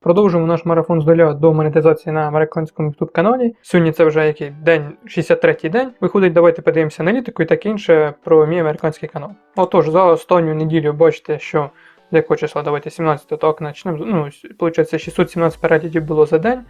Продовжуємо наш марафон з нуля до монетизації на американському youtube каналі. Сьогодні це вже який день, 63-й день. Виходить, давайте подивимося аналітику і таке інше про мій американський канал. Отож, за останню неділю бачите, що з якого числа давайте 17 так почнемо. Ну, виходить, 617 переглядів було за день.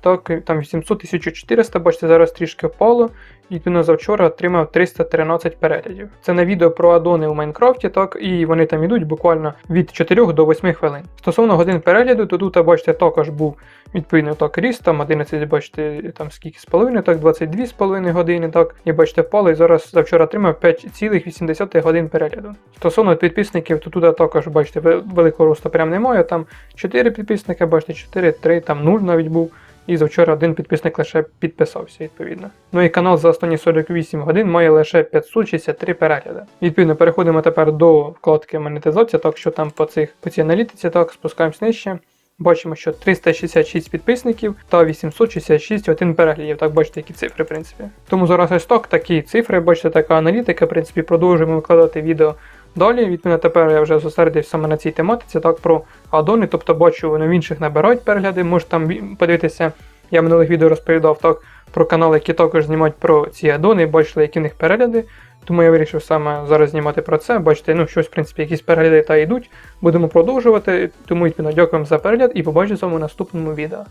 Так, там 800 1400, бачите, зараз трішки впало. І відповідно завчора отримав 313 переглядів. Це на відео про адони у Майнкрафті, так, і вони там ідуть буквально від 4 до 8 хвилин. Стосовно годин перегляду, то тут, бачите, також був відповідно так ріст, там 11, бачите, там скільки з половиною, так, 22 з половиною години, так, і бачите, впало, і зараз завчора отримав 5,8 годин перегляду. Стосовно підписників, то тут також, бачите, великого росту прям немає, там 4 підписника, бачите, 4, 3, там 0 навіть був. І завчора один підписник лише підписався, відповідно. Ну і канал за останні 48 годин має лише 563 перегляди. Відповідно, переходимо тепер до вкладки монетизація, так що там по цих по цій аналітиці, так, спускаємось нижче. Бачимо, що 366 підписників та 866 один переглядів. Так бачите, які цифри, в принципі. Тому зараз ось так, такі цифри, бачите, така аналітика. В принципі, продовжуємо викладати відео далі. Відповідно, тепер я вже зосередився саме на цій тематиці, так про адони. Тобто бачу, вони в інших набирають перегляди. Можете там подивитися. Я в минулих відео розповідав так про канали, які також знімають про ці адони, бачили, які в них перегляди. Тому я вирішив саме зараз знімати про це. Бачите, ну щось, в принципі, якісь перегляди та йдуть. Будемо продовжувати. Тому відповідно дякуємо за перегляд і побачимо з в наступному відео.